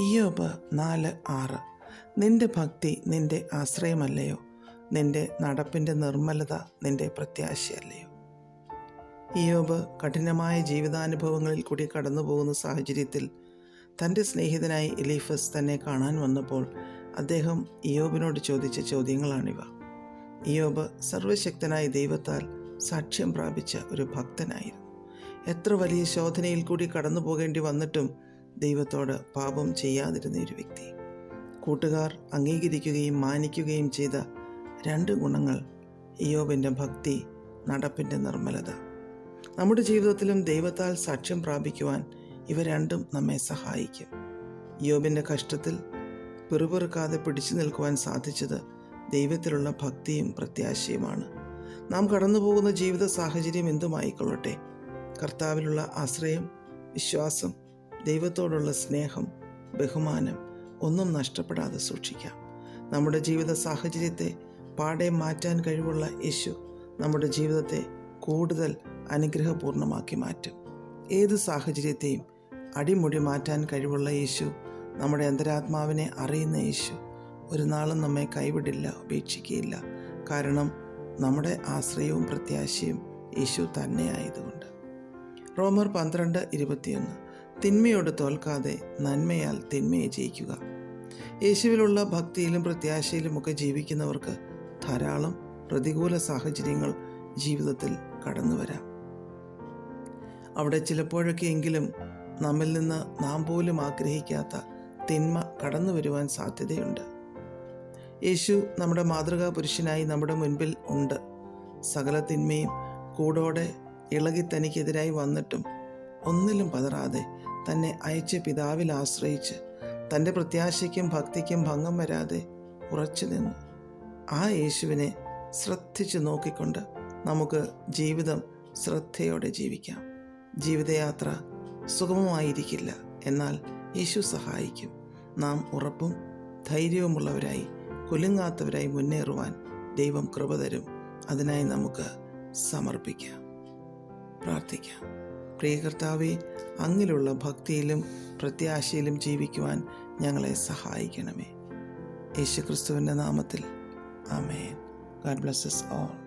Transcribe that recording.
ഇയോബ് നാല് ആറ്. നിന്റെ ഭക്തി നിന്റെ ആശ്രയമല്ലയോ? നിന്റെ നടപ്പിന്റെ നിർമ്മലത നിന്റെ പ്രത്യാശയല്ലയോ? ഇയോബ് കഠിനമായ ജീവിതാനുഭവങ്ങളിൽ കൂടി കടന്നുപോകുന്ന സാഹചര്യത്തിൽ തന്റെ സ്നേഹിതനായി എലീഫസ് തന്നെ കാണാൻ വന്നപ്പോൾ അദ്ദേഹം ഇയോബിനോട് ചോദിച്ച ചോദ്യങ്ങളാണിവ. ഇയോബ് സർവശക്തനായ ദൈവത്താൽ സാക്ഷ്യം പ്രാപിച്ച ഒരു ഭക്തനായിരുന്നു. എത്ര വലിയ ശോധനയിൽ കൂടി കടന്നു പോകേണ്ടി വന്നിട്ടും ദൈവത്തോട് പാപം ചെയ്യാതിരുന്ന ഒരു വ്യക്തി. കൂട്ടുകാർ അംഗീകരിക്കുകയും മാനിക്കുകയും ചെയ്ത രണ്ട് ഗുണങ്ങൾ ഇയോബിന്റെ ഭക്തി നടപ്പിന്റെ നിർമ്മലത. നമ്മുടെ ജീവിതത്തിലും ദൈവത്താൽ സാക്ഷ്യം പ്രാപിക്കുവാൻ ഇവ രണ്ടും നമ്മെ സഹായിക്കും. യോബിന്റെ കഷ്ടത്തിൽ പിറുപിറുക്കാതെ പിടിച്ചു നിൽക്കുവാൻ സാധിച്ചത് ദൈവത്തിലുള്ള ഭക്തിയും പ്രത്യാശയുമാണ്. നാം കടന്നുപോകുന്ന ജീവിത സാഹചര്യം എന്തുമായിക്കൊള്ളട്ടെ? കർത്താവിലുള്ള ആശ്രയം വിശ്വാസം ദൈവത്തോടുള്ള സ്നേഹം ബഹുമാനം ഒന്നും നഷ്ടപ്പെടാതെ സൂക്ഷിക്കാം. നമ്മുടെ ജീവിത സാഹചര്യത്തെ പാടെ മാറ്റാൻ കഴിവുള്ള യേശു നമ്മുടെ ജീവിതത്തെ കൂടുതൽ അനുഗ്രഹപൂർണമാക്കി മാറ്റും. ഏത് സാഹചര്യത്തെയും അടിമുടി മാറ്റാൻ കഴിവുള്ള യേശു നമ്മുടെ അന്തരാത്മാവിനെ അറിയുന്ന യേശു ഒരു നാളും നമ്മെ കൈവിടില്ല ഉപേക്ഷിക്കുകയില്ല കാരണം നമ്മുടെ ആശ്രയവും പ്രത്യാശയും യേശു തന്നെയായതുകൊണ്ട്. റോമർ പന്ത്രണ്ട് ഇരുപത്തിയൊന്ന്. തിന്മയോട് തോൽക്കാതെ നന്മയാൽ തിന്മയെ ജയിക്കുക. യേശുവിലുള്ള ഭക്തിയിലും പ്രത്യാശയിലുമൊക്കെ ജീവിക്കുന്നവർക്ക് ധാരാളം പ്രതികൂല സാഹചര്യങ്ങൾ ജീവിതത്തിൽ കടന്നു വരാം. അവിടെ ചിലപ്പോഴൊക്കെ എങ്കിലും നമ്മിൽ നിന്ന് നാം പോലും ആഗ്രഹിക്കാത്ത തിന്മ കടന്നു വരുവാൻ സാധ്യതയുണ്ട്. യേശു നമ്മുടെ മാതൃകാ പുരുഷനായി നമ്മുടെ മുൻപിൽ ഉണ്ട്. സകല തിന്മയും കൂടോടെ ഇളകി തനിക്കെതിരായി വന്നിട്ടും ഒന്നിലും പതറാതെ തന്നെ അയച്ച പിതാവിൽ ആശ്രയിച്ച് തന്റെ പ്രത്യാശയ്ക്കും ഭക്തിക്കും ഭംഗം വരാതെ ഉറച്ചു നിന്നു. ആ യേശുവിനെ ശ്രദ്ധിച്ചു നോക്കിക്കൊണ്ട് നമുക്ക് ജീവിതം ശ്രദ്ധയോടെ ജീവിക്കാം. ജീവിതയാത്ര സുഗമമായിരിക്കില്ല. എന്നാൽ യേശു സഹായിക്കും. നാം ഉറപ്പും ധൈര്യവുമുള്ളവരായി കുലുങ്ങാത്തവരായി മുന്നേറുവാൻ ദൈവം കൃപ തരും. അതിനായി നമുക്ക് സമർപ്പിക്കാം. പ്രാർത്ഥിക്കാം. പ്രിയ കർത്താവെ അങ്ങിലുള്ള ഭക്തിയിലും പ്രത്യാശയിലും ജീവിക്കുവാൻ ഞങ്ങളെ സഹായിക്കണമേ. യേശുക്രിസ്തുവിന്റെ നാമത്തിൽ. ആമേൻ. God blesses all.